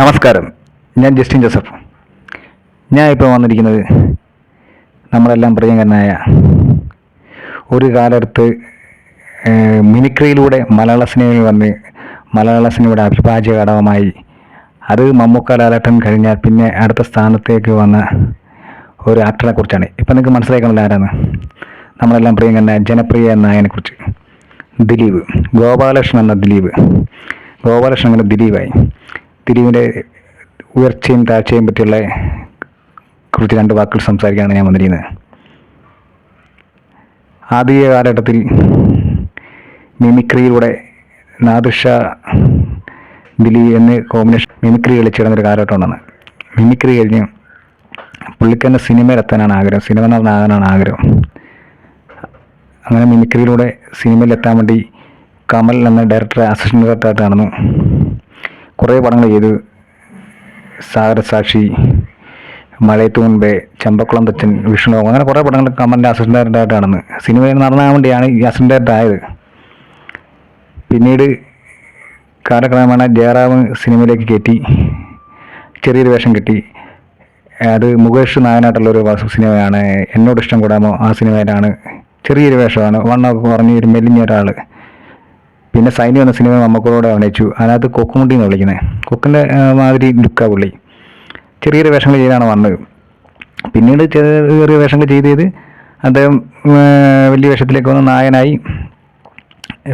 നമസ്കാരം. ഞാൻ Justin Joseph. ഞാൻ ഇപ്പോൾ വന്നിരിക്കുന്നത് നമ്മളെല്ലാം പ്രിയങ്കരനായ ഒരു കാലത്ത് മിനിക്രിയിലൂടെ മലയാള സിനിമയിൽ വന്ന് മലയാള സിനിമയുടെ അഭിഭാജ്യ ഘടകമായി അത് മമ്മൂക്ക ലാലട്ടൻ കഴിഞ്ഞാൽ പിന്നെ അടുത്ത സ്ഥാനത്തേക്ക് വന്ന ഒരു ആക്ടറെ കുറിച്ചാണ്. ഇപ്പം നിങ്ങൾക്ക് മനസ്സിലാക്കണമല്ലോ ആരാണ്? നമ്മളെല്ലാം പ്രിയങ്കരനായ ജനപ്രിയ നായനെക്കുറിച്ച് ദിലീപ്. ഗോപാലകൃഷ്ണൻ എന്ന ദിലീപ്. ഗോപാലകൃഷ്ണൻ അങ്ങനെ ദിലീപായി. ദിലീപിന്റെ ഉയർച്ചയും താഴ്ചയും പറ്റിയുള്ള കുറിച്ച് രണ്ട് വാക്കുകൾ സംസാരിക്കാനാണ് ഞാൻ വന്നിരിക്കുന്നത്. ആദ്യ കാലഘട്ടത്തിൽ മിമിക്രിയിലൂടെ നാദിർഷ ദിലി എന്ന് കോമ്പിനേഷൻ മിമിക്രി കളിച്ചിടുന്നൊരു കാലഘട്ടം ഉണ്ടെന്ന് മിമിക്രി കഴിഞ്ഞ് പുള്ളിക്കാരന്റെ സിനിമയിലെത്താനാണ് ആഗ്രഹം സിനിമ നടന്നാകാനാണ് ആഗ്രഹം. അങ്ങനെ മിമിക്രിയിലൂടെ സിനിമയിൽ എത്താൻ വേണ്ടി കമൽ എന്ന ഡയറക്ടറെ അസിസ്റ്റന്റ് ഡയറക്ടറായിട്ട് നടന്നു. കുറേ പടങ്ങൾ ചെയ്തു സാഗരസാക്ഷി മഴയത്ത് മുൻപേ ചമ്പക്കുളം തച്ചൻ വിഷ്ണു അങ്ങനെ കുറേ പടങ്ങൾ കമലിന്റെ അസിസ്റ്റന്റ് ഡയറക്ടറായിട്ട് നടന്നു സിനിമയിൽ നടന്നാൽ വേണ്ടിയാണ് ഈ അസിസ്റ്റന്റ് ഡയറക്ടർ ആയത്. പിന്നീട് കാലക്രമേണ ജയറാം സിനിമയിലേക്ക് കയറ്റി ചെറിയൊരു വേഷം കിട്ടി. അത് മുകേഷ് നായനായിട്ടുള്ളൊരു സിനിമയാണ്. എന്നോട് ഇഷ്ടം കൂടാമോ ആ സിനിമയിലാണ്. ചെറിയൊരു വേഷമാണ്. വണ്ണമൊക്കെ കുറഞ്ഞ ഒരു മെലിഞ്ഞ ഒരാൾ പിന്നെ സൈനി വന്ന സിനിമ മമ്മക്കളോട് അഭിനയിച്ചു. അതിനകത്ത് കൊക്കുമുണ്ടി എന്ന് വിളിക്കുന്നത് കൊക്കിന്റെ മാതിരി ലുക്കാ പുള്ളി. ചെറിയൊരു വേഷങ്ങൾ ചെയ്താണ് വന്നത്. പിന്നീട് ചെറിയ വേഷങ്ങൾ ചെയ്ത് ചെയ്ത് അദ്ദേഹം വലിയ വേഷത്തിലേക്ക് വന്ന് നായനായി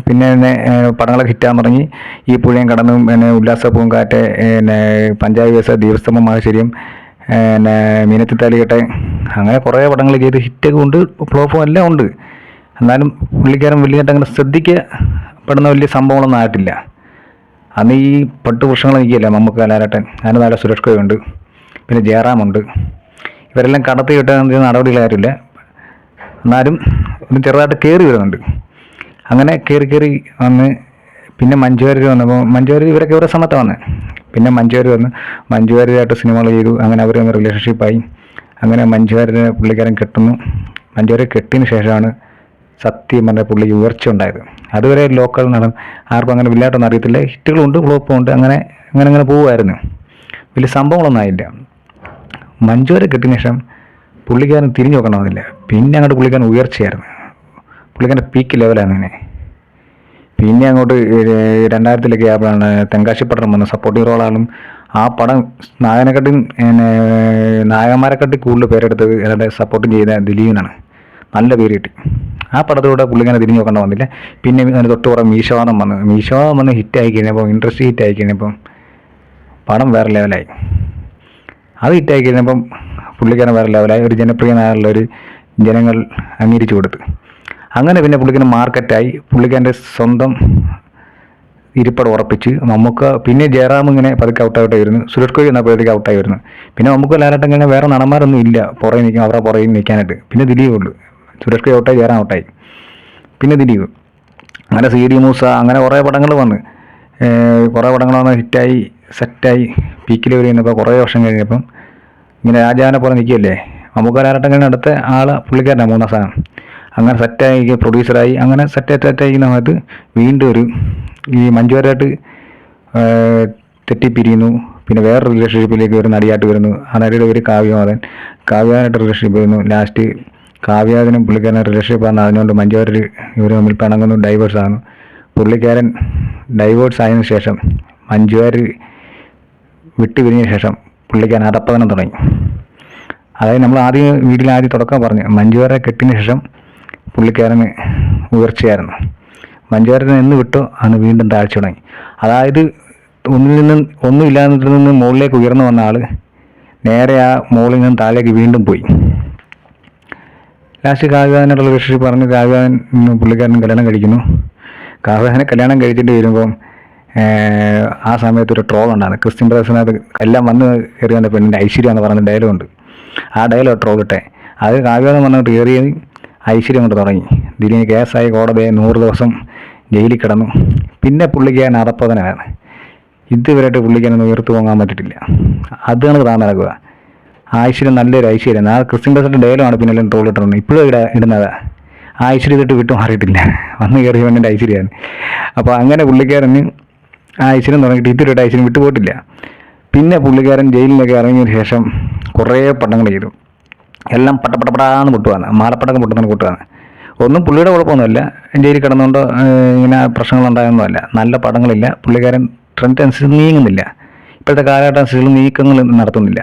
പിന്നെ എന്നെ പടങ്ങളൊക്കെ ഹിറ്റാൻ തുടങ്ങി. ഈ പുഴയും കടന്നും പിന്നെ ഉല്ലാസ പൂങ്കാറ്റ് പിന്നെ പഞ്ചായത്ത് വേസ ദീപസ്തംഭം മഹാശര്യം പിന്നെ മീനത്തി താലികട്ടെ അങ്ങനെ കുറേ പടങ്ങൾ ചെയ്ത് ഹിറ്റൊക്കെ ഉണ്ട് ഫ്ലോപ്പും എല്ലാം ഉണ്ട്. എന്നാലും പുള്ളിക്കാരൻ വലിയതായിട്ട് അങ്ങനെ ശ്രദ്ധിക്കപ്പെടുന്ന വലിയ സംഭവങ്ങളൊന്നും ആയിട്ടില്ല. അന്ന് ഈ പട്ട് വർഷങ്ങൾ നിൽക്കില്ല മമ്മൂക്ക ലാലേട്ടൻ അതിന് നല്ല സുരക്ഷയുണ്ട് പിന്നെ ജയറാമുണ്ട്. ഇവരെല്ലാം കടത്തി കിട്ടാൻ നടപടികളായിട്ടില്ല എന്നാലും ഒന്ന് ചെറുതായിട്ട് കയറി വരുന്നുണ്ട്. അങ്ങനെ കയറി കയറി വന്ന് പിന്നെ മഞ്ജുവാരി വന്നപ്പോൾ മഞ്ജുവാരി ഇവരൊക്കെ ഇവരുടെ സമയത്ത് വന്ന്. പിന്നെ മഞ്ജുവാരി വന്ന് മഞ്ജുവാരിയായിട്ട് സിനിമകൾ ചെയ്തു. അങ്ങനെ അവർ റിലേഷൻഷിപ്പായി അങ്ങനെ മഞ്ജുവാരിനെ പുള്ളിക്കാരൻ കെട്ടുന്നു. മഞ്ജുവാരി കെട്ടിയതിന് ശേഷമാണ് സത്യം പറഞ്ഞ പുള്ളിക്ക് ഉയർച്ച ഉണ്ടായത്. അതുവരെ ലോക്കൽ നടൻ ആർക്കും അങ്ങനെ വില്ലാട്ടൊന്നും അറിയത്തില്ല. ഹിറ്റുകളുണ്ട് ഫ്ലോപ്പുണ്ട് അങ്ങനെ അങ്ങനെ അങ്ങനെ പോവുമായിരുന്നു. വലിയ സംഭവങ്ങളൊന്നും ആയില്ല. മഞ്ജുവരെ കിട്ടിയ ശേഷം പുള്ളിക്കാരൻ തിരിഞ്ഞു നോക്കണമെന്നില്ല പിന്നെ അങ്ങോട്ട് പുള്ളിക്കാരൻ ഉയർച്ചയായിരുന്നു. പുള്ളിക്കാരന്റെ പീക്ക് ലെവലാണ് ഇങ്ങനെ. പിന്നെ അങ്ങോട്ട് രണ്ടായിരത്തിലൊക്കെ ആയപ്പോഴാണ് തെങ്കാശിപ്പട്ടണം വന്ന സപ്പോർട്ടിംഗ് റോളാണ് ആ പടം നായകനെക്കാട്ടി പിന്നെ നായകന്മാരെക്കാട്ടി കൂടുതൽ പേരെടുത്തത് അതിന്റെ സപ്പോർട്ടും ചെയ്ത ദിലീപിനാണ്. നല്ല പേര് കിട്ടി. ആ പടത്തിലൂടെ പുള്ളിക്കാരനെ തിരിഞ്ഞു നോക്കേണ്ട വന്നില്ല. പിന്നെ അതിന് തൊട്ട് പുറം മീശവാദം വന്ന് മീശവാദം വന്ന് ഹിറ്റായി കഴിഞ്ഞപ്പോൾ ഇൻട്രസ്റ്റ് ഹിറ്റായി കഴിഞ്ഞപ്പം പടം വേറെ ലെവലായി അത് ഹിറ്റായി കഴിഞ്ഞപ്പം പുള്ളിക്കാരൻ വേറെ ലെവലായി ഒരു ജനപ്രിയനായുള്ള ഒരു ജനങ്ങൾ അംഗീകരിച്ചു കൊടുത്തു. അങ്ങനെ പിന്നെ പുള്ളിക്കാരൻ മാർക്കറ്റായി പുള്ളിക്കാരന്റെ സ്വന്തം ഇരിപ്പടം ഉറപ്പിച്ച് നമുക്ക് പിന്നെ ജയറാം ഇങ്ങനെ പതുക്കെ ഔട്ടായിട്ട് വരുന്നു. സുരേഷ് ഗോപി എന്നപ്പോഴത്തേക്ക് ഔട്ടായി വരുന്നു. പിന്നെ നമുക്ക് ലാലാട്ടം കഴിഞ്ഞാൽ വേറെ നടന്മാരൊന്നും ഇല്ല. പുറകെ നിൽക്കും അവരുടെ പുറകിൽ നിൽക്കാനായിട്ട്. പിന്നെ ദിലീപ് ഉള്ളു. സുരേഷ് കെ ഔട്ടായി ജയറാം ഔട്ടായി. പിന്നെ ദിലീപ്. അങ്ങനെ സി ഡി മൂസ അങ്ങനെ കുറേ പടങ്ങൾ വന്ന്. കുറേ പടങ്ങൾ വന്ന് ഹിറ്റായി സെറ്റായി പീക്കിൽ വരുന്നപ്പോൾ കുറേ വർഷം കഴിഞ്ഞപ്പം ഇങ്ങനെ രാജാവിനെ പോലെ നിൽക്കുകയല്ലേ? നമുക്ക് ലാലട്ടൻ കഴിഞ്ഞ അടുത്ത ആൾ പുള്ളിക്കാരനാണ് മൂന്നാം സ്ഥാനം. അങ്ങനെ സെറ്റായി പ്രൊഡ്യൂസറായി അങ്ങനെ സെറ്റായി സെറ്റായിരിക്കുന്ന സമയത്ത് വീണ്ടും ഒരു ഈ മഞ്ജുവാരായിട്ട് തെറ്റിപ്പിരിയുന്നു. പിന്നെ വേറെ റിലേഷൻഷിപ്പിലേക്ക് ഒരു നടിയായിട്ട് വരുന്നു. ആ നടിയുടെ പേര് കാവ്യമാധൻ കാവ്യമാനായിട്ട് റിലേഷൻഷിപ്പ് വരുന്നു. ലാസ്റ്റ് കാവ്യാതിനും പുള്ളിക്കാരൻ റിലേഷൻഷിപ്പ് ആണ് അതിനുകൊണ്ട് മഞ്ജുവാരർ ഇവർ തമ്മിൽ പിണങ്ങുന്നു. ഡൈവേഴ്സ് ആണ്. പുള്ളിക്കാരൻ ഡൈവേഴ്സ് ആയതിനു ശേഷം മഞ്ജുവാർ വിട്ടുപിരിഞ്ഞ ശേഷം പുള്ളിക്കാരൻ അടപ്പതനം തുടങ്ങി. അതായത് നമ്മൾ ആദ്യം വീട്ടിൽ ആദ്യം തുടക്കം പറഞ്ഞു. മഞ്ജുവാരെ കെട്ടിന് ശേഷം പുള്ളിക്കാരന് ഉയർച്ചയായിരുന്നു. മഞ്ജുവാരനെ എന്ന് വിട്ടോ അന്ന് വീണ്ടും താഴ്ച തുടങ്ങി. അതായത് ഒന്നിൽ നിന്നും ഒന്നുമില്ലാതിൽ നിന്ന് മുകളിലേക്ക് ഉയർന്നു വന്ന ആൾ നേരെ ആ മുകളിൽ നിന്ന് താഴേക്ക് വീണ്ടും പോയി. ലാസ്റ്റ് കാവ്യാനോടുള്ള വിഷയം പറഞ്ഞു കാവ്യാൻ പുള്ളിക്കാരൻ കല്യാണം കഴിക്കുന്നു. കാവ്യാനെ കല്യാണം കഴിച്ചിട്ട് വരുമ്പം ആ സമയത്ത് ഒരു ട്രോൾ ഉണ്ടായിരുന്നു. ക്രിസ്ത്യൻ ബ്രദേഴ്സിനകത്ത് എല്ലാം വന്ന് കയറി വന്ന പെണ്ണിന്റെ ഐശ്വര്യം എന്ന് പറഞ്ഞ ഡയലോഗ് ഉണ്ട്. ആ ഡയലോഗ് ട്രോൾ ഇട്ടെ. അത് കാവ്യാന്ന് പറഞ്ഞിട്ട് കയറി ഐശ്വര്യം കൊണ്ട് തുടങ്ങി. ദിലീപിന് കേസായി കോടതിയെ നൂറ് ദിവസം ജയിലിൽ കിടന്നു. പിന്നെ പുള്ളിക്കാരൻ അറപ്പതനാണ് ഇതുവരെയായിട്ട് പുള്ളിക്കാനൊന്നും ഉയർത്തു പോകാൻ പറ്റിയിട്ടില്ല. അതാണ് താൻ നടക്കുക. ഐശ്വര്യം നല്ലൊരു ഐശ്വര്യം ആ ക്രിസ്ത്യൻ ബസിന്റെ ഡയലോഗാണ് പിന്നെ എല്ലാം ട്രോൾ ഇട്ടിട്ടുണ്ട് ഇപ്പോഴും ഇട ഇടുന്നത്? ആ ഐശ്വര്യം തൊട്ട് വിട്ടു മാറിയിട്ടില്ല. വന്ന് കയറി വേണ്ട ഐശ്വര്യമാണ്. അപ്പോൾ അങ്ങനെ പുള്ളിക്കാരന് ആ ഐശ്വര്യം തുടങ്ങിയിട്ട് ഇതുവരെയായിട്ട് ഐശ്വര്യം വിട്ടുപോയിട്ടില്ല. പിന്നെ പുള്ളിക്കാരൻ ജയിലിലൊക്കെ ഇറങ്ങിയതിന് ശേഷം കുറേ പടങ്ങൾ ചെയ്തു. എല്ലാം പട്ടപ്പട്ടപ്പടാന്ന് പൊട്ടുവാണ് മാലപ്പടക്കം പൊട്ടുന്ന കൂട്ടുവാണ് ഒന്നും പുള്ളിയുടെ കുഴപ്പമൊന്നുമില്ല. ജയിലിൽ കിടന്നുകൊണ്ട് ഇങ്ങനെ പ്രശ്നങ്ങളുണ്ടായൊന്നുമല്ല. നല്ല പടങ്ങളില്ല. പുള്ളിക്കാരൻ ട്രെൻഡ് അനുസരിച്ച് നീങ്ങുന്നില്ല. ഇപ്പോഴത്തെ കാലഘട്ടം അനുസരിച്ച് നീക്കങ്ങൾ നടത്തുന്നില്ല.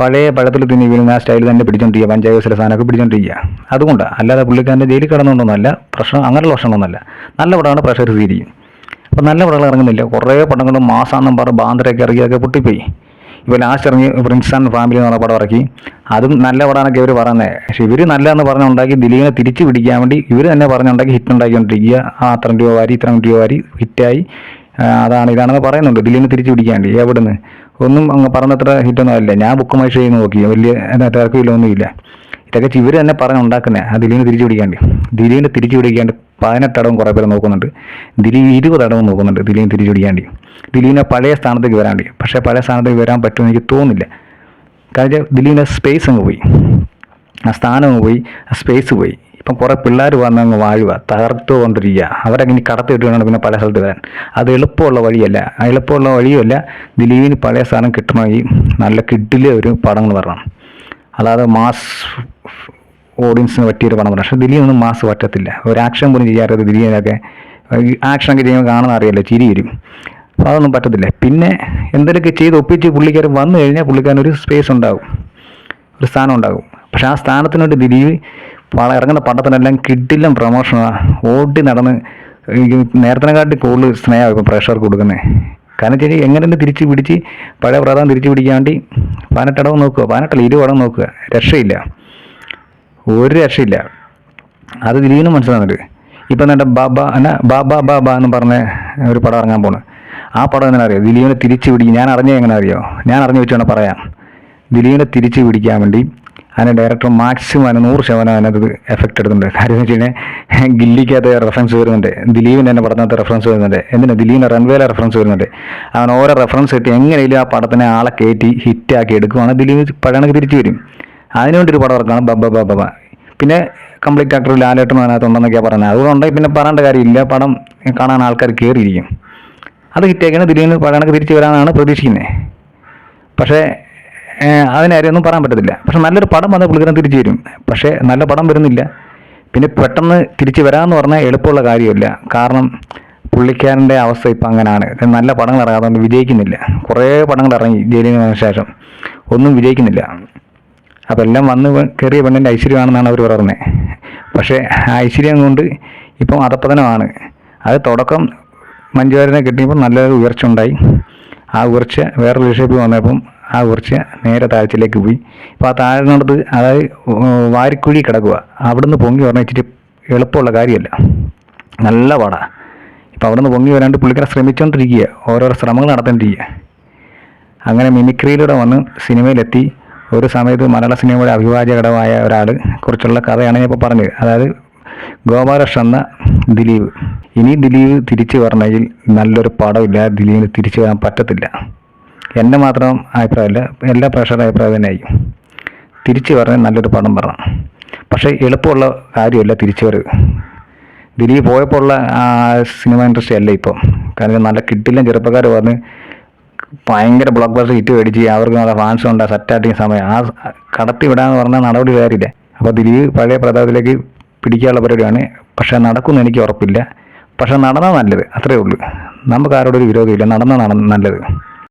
പഴയ പഴത്തിൽ തിന്നി വീഴുന്ന ആ സ്റ്റൈൽ തന്നെ പിടിച്ചോണ്ടിരിക്കുക. പഞ്ചായത്തിലെ സാധനമൊക്കെ പിടിച്ചോണ്ടിരിക്കുക. അതുകൊണ്ട് അല്ലാതെ പുള്ളിക്കാരന്റെ ജയിലിൽ കിടന്നുകൊണ്ടൊന്നുമല്ല പ്രശ്നം അങ്ങനെയുള്ള പ്രശ്നമൊന്നുമല്ല നല്ല പടമാണ് പ്രഷർ സീരിയും അപ്പോൾ നല്ല പടങ്ങൾ ഇറങ്ങുന്നില്ല. കുറേ പടങ്ങൾ മാസാന്നും പറഞ്ഞ് ബാന്തരൊക്കെ ഇറങ്ങിയൊക്കെ പൊട്ടിപ്പോയി. ഇപ്പോൾ ലാസ്റ്റ് ഇറങ്ങി പ്രിൻസ് ആൻഡ് ഫാമിലി എന്ന് പറഞ്ഞ പടം ഇറക്കി. അതും നല്ല പടമാണൊക്കെ ഇവർ പറയുന്നത് പക്ഷേ ഇവർ നല്ലതെന്ന് പറഞ്ഞുണ്ടാക്കി ദിലീപിനെ തിരിച്ച് പിടിക്കാൻ വേണ്ടി ഇവർ തന്നെ പറഞ്ഞുണ്ടാക്കി ഹിറ്റ് ഉണ്ടാക്കിക്കൊണ്ടിരിക്കുക. ആ അത്ര രൂപ വാരി ഇത്ര രൂപ വാരി ഹിറ്റായി. അതാണ്. ഇതാണെന്ന് പറയുന്നുണ്ട്. ദിലീപിനെ തിരിച്ചു പിടിക്കാൻ വേണ്ടി. എവിടുന്ന്? ഒന്നും അങ്ങ് പറഞ്ഞത്ര ഹിറ്റൊന്നും അല്ല. ഞാൻ ബുക്കുമായി ചെയ്ത് നോക്കി. വലിയ തിരക്കില്ല ഒന്നുമില്ല ഇതൊക്കെ ഇവർ തന്നെ പറഞ്ഞുണ്ടാക്കുന്നത് ആ ദിലീപിനെ തിരിച്ചു പിടിക്കാണ്ട് ദിലീപിനെ തിരിച്ചു പിടിക്കാണ്ട് പതിനെട്ടടവും കുറേ പേര് നോക്കുന്നുണ്ട്. ദിലീപ് ഇരുപതടവും നോക്കുന്നുണ്ട്. ദിലീപിനെ തിരിച്ചു പിടിക്കാണ്ട് ദിലീപിനെ പഴയ സ്ഥാനത്തേക്ക് വരാണ്ട് പക്ഷേ പഴയ സ്ഥാനത്തേക്ക് വരാൻ പറ്റുമെന്ന് എനിക്ക് തോന്നുന്നില്ല. കാരണം ദിലീപിന്റെ സ്പേസ് അങ്ങ് പോയി. ആ സ്ഥാനം പോയി. ആ സ്പേസ് പോയി. ഇപ്പം കുറെ പിള്ളേർ വന്നങ്ങ് വാഴുക തകർത്തു കൊണ്ടിരിക്കുക അവരങ്ങനെ കടത്തി വിട്ടുകൊണ്ടാണ് പിന്നെ പല സ്ഥലത്ത് വരാൻ. അത് എളുപ്പമുള്ള വഴിയല്ല. എളുപ്പമുള്ള വഴിയുമല്ല ദിലീപിന് പഴയ സാധനം കിട്ടണമെങ്കിൽ നല്ല കിഡിലെ ഒരു പടങ്ങൾ വരണം. അല്ലാതെ മാസ് ഓഡിയൻസിന് പറ്റിയൊരു പടം പക്ഷേ ദിലീപൊന്നും മാസ് പറ്റത്തില്ല. ഒരു ആക്ഷൻ പോലും ചെയ്യാത്തത് ദിലീപിനൊക്കെ ആക്ഷനൊക്കെ ചെയ്യുമ്പോൾ കാണാൻ അറിയില്ല ചിരി വരും. അപ്പോൾ അതൊന്നും പറ്റത്തില്ല. പിന്നെ എന്തെങ്കിലുമൊക്കെ ചെയ്ത് ഒപ്പിച്ച് പുള്ളിക്കാരൻ വന്നു കഴിഞ്ഞാൽ പുള്ളിക്കാരൻ ഒരു സ്പേസ് ഉണ്ടാകും. ഒരു സ്ഥാനം ഉണ്ടാകും. പക്ഷേ ആ സ്ഥാനത്തിന് വേണ്ടി ദിലീപ് പടം ഇറങ്ങുന്ന പണ്ടത്തിനെല്ലാം കിഡിലും പ്രൊമോഷനാണ് ഓടി നടന്ന് നേരത്തിനെക്കാട്ടി കൂടുതൽ സ്നേഹം ഇപ്പം പ്രേക്ഷകർക്ക് കൊടുക്കുന്നത് കാരണം വെച്ചാൽ എങ്ങനെ തിരിച്ച് പിടിച്ച് പഴയ പ്രധാനം തിരിച്ച് പിടിക്കാൻ വേണ്ടി പതിനെട്ടടവ് നോക്കുക. പതിനെട്ടല്ല ഇരുപടം നോക്കുക. രക്ഷയില്ല. ഒരു രക്ഷയില്ല. അത് തിരിയുന്നു മനസ്സിലാകുന്നുണ്ട് ഇപ്പം എന്താ ബാബ എന്നാ ബാബ ബാബ എന്ന് പറഞ്ഞ ഒരു പടം ഇറങ്ങാൻ പോണ്. ആ പടം എങ്ങനെ അറിയാം? ദിലീപിനെ തിരിച്ച് പിടിക്കും ഞാൻ അറിഞ്ഞ എങ്ങനെ അറിയോ? ഞാൻ അറിഞ്ഞു വെച്ചാണ് പറയാം ദിലീപിനെ തിരിച്ച് പിടിക്കാൻ വേണ്ടി അതിന് ഡയറക്ടർ മാക്സിമം അതിന് നൂറ് ശതമാനം അതിനകത്ത് എഫക്റ്റ് എടുക്കുന്നുണ്ട് കാര്യം എന്ന് വെച്ച് കഴിഞ്ഞാൽ ഗില്ലിക്കകത്ത് റെഫറൻസ് വരുന്നുണ്ട്. ദിലീപിന്റെ തന്നെ പടത്തിനകത്ത് റെഫറൻസ് വരുന്നുണ്ട്. എന്തിനാ? ദിലീപിന്റെ റൺവേയിലെ റെഫറൻസ് വരുന്നുണ്ട്. അവൻ ഓരോ റെഫറൻസ് കിട്ടി എങ്ങനെയും ആ പടത്തിനെ ആളെ കയറ്റി ഹിറ്റാക്കി എടുക്കുവാണ് ദിലീപ് പഴയണക്ക് തിരിച്ചു വരും. അതിനുവേണ്ടി ഒരു പടം ഇറക്കാണ്. ബബ ബബ പിന്നെ കംപ്ലീറ്റ് ആക്ടർ ലാലേട്ടനും അതിനകത്ത് ഉണ്ടെന്നൊക്കെയാണ് പറഞ്ഞത് അതുകൊണ്ടെങ്കിൽ പിന്നെ പറയേണ്ട കാര്യമില്ല. പടം കാണാൻ ആൾക്കാർ കയറിയിരിക്കും അത് ഹിറ്റാക്കിയാണ് ദിലീപിന് പഴയണക്ക് തിരിച്ചു വരാനാണ് പ്രതീക്ഷിക്കുന്നത്. പക്ഷേ ഏഹ്, അതിനാരെയൊന്നും പറയാൻ പറ്റത്തില്ല. പക്ഷെ നല്ലൊരു പടം വന്നാൽ പുള്ളിക്കാരൻ തിരിച്ചു വരും. പക്ഷേ നല്ല പടം വരുന്നില്ല. പിന്നെ പെട്ടെന്ന് തിരിച്ചു വരാമെന്ന് പറഞ്ഞാൽ എളുപ്പമുള്ള കാര്യമില്ല. കാരണം പുള്ളിക്കാരന്റെ അവസ്ഥ ഇപ്പം അങ്ങനെയാണ് നല്ല പടങ്ങൾ ഇറങ്ങാതെ വിജയിക്കുന്നില്ല. കുറേ പടങ്ങൾ ഇറങ്ങി ജയിലിന് ശേഷം. ഒന്നും വിജയിക്കുന്നില്ല. അപ്പോൾ എല്ലാം വന്ന് കയറിയ പെണ്ണിന്റെ ഐശ്വര്യമാണെന്നാണ് അവർ പറയുന്നത്. പക്ഷേ ആ ഐശ്വര്യം കൊണ്ട് ഇപ്പം അധപ്പതനമാണ്. അത് തുടക്കം മഞ്ജുവാരനെ കിട്ടിയപ്പോൾ നല്ലൊരു ഉയർച്ച ഉണ്ടായി. ആ ഉയർച്ച വേറെ റിലേഷൻഷിപ്പ് വന്നപ്പം ആ ഉയർച്ച നേരെ താഴ്ചയിലേക്ക് പോയി. ഇപ്പോൾ ആ താഴ്ന്നിടത്ത് അതായത് വാരിക്കുഴി കിടക്കുക. അവിടുന്ന് പൊങ്ങി പറഞ്ഞാൽ ഇച്ചിരി എളുപ്പമുള്ള കാര്യമല്ല. നല്ല പാടാ. ഇപ്പം അവിടുന്ന് പൊങ്ങി വരാണ്ട് പുള്ളിക്കാരെ ശ്രമിച്ചുകൊണ്ടിരിക്കുക ഓരോരോ ശ്രമങ്ങൾ നടത്തേണ്ടിരിക്കുക അങ്ങനെ മിമിക്രിയിലൂടെ വന്ന് സിനിമയിലെത്തി. ഒരു സമയത്ത് മലയാള സിനിമയുടെ അഭിവാജ്യ ഘടകമായ ഒരാൾ കുറിച്ചുള്ള കഥയാണ് ഞാൻ ഇപ്പോൾ പറഞ്ഞത്. അതായത് ഗോപാലകൃഷ്ണൻ എന്ന ദിലീപ്. ഇനി ദിലീപ് തിരിച്ചു വരണമെങ്കിൽ നല്ലൊരു പടമില്ല. ദിലീപിന് തിരിച്ചു വരാൻ പറ്റത്തില്ല. എന്റെ മാത്രം അഭിപ്രായമല്ല എല്ലാ പ്രേക്ഷകരുടെ അഭിപ്രായം തന്നെയായി തിരിച്ചു പറഞ്ഞാൽ നല്ലൊരു പടം പറയണം പക്ഷേ എളുപ്പമുള്ള കാര്യമല്ല തിരിച്ചു വരവ് ദിലീപ് പോയപ്പോൾ ഉള്ള സിനിമ ഇൻഡസ്ട്രി അല്ല ഇപ്പം. കാരണം നല്ല കിട്ടില്ല ചെറുപ്പക്കാർ വന്ന് ഭയങ്കര ബ്ലോക്ക് ബസ്റ്റർ ഹിറ്റ് മേടിച്ച് അവർക്ക് നല്ല ഫാൻസ് ഉണ്ട് സെറ്റാട്ടിങ് സമയം. ആ കടത്തി വിടാന്ന് പറഞ്ഞാൽ നടപടി കാര്യമില്ല അപ്പോൾ ദിലീപ് പഴയ പ്രതാപത്തിലേക്ക് പിടിക്കാനുള്ള പരിപാടിയാണ്. പക്ഷേ നടക്കുമെന്ന് എനിക്ക് ഉറപ്പില്ല. പക്ഷേ നടന്നാൽ നല്ലത് അത്രേ ഉള്ളൂ. നമുക്ക് ആരോടൊരു വിരോധമില്ല. നടന്നാൽ നടന്ന നല്ലത്.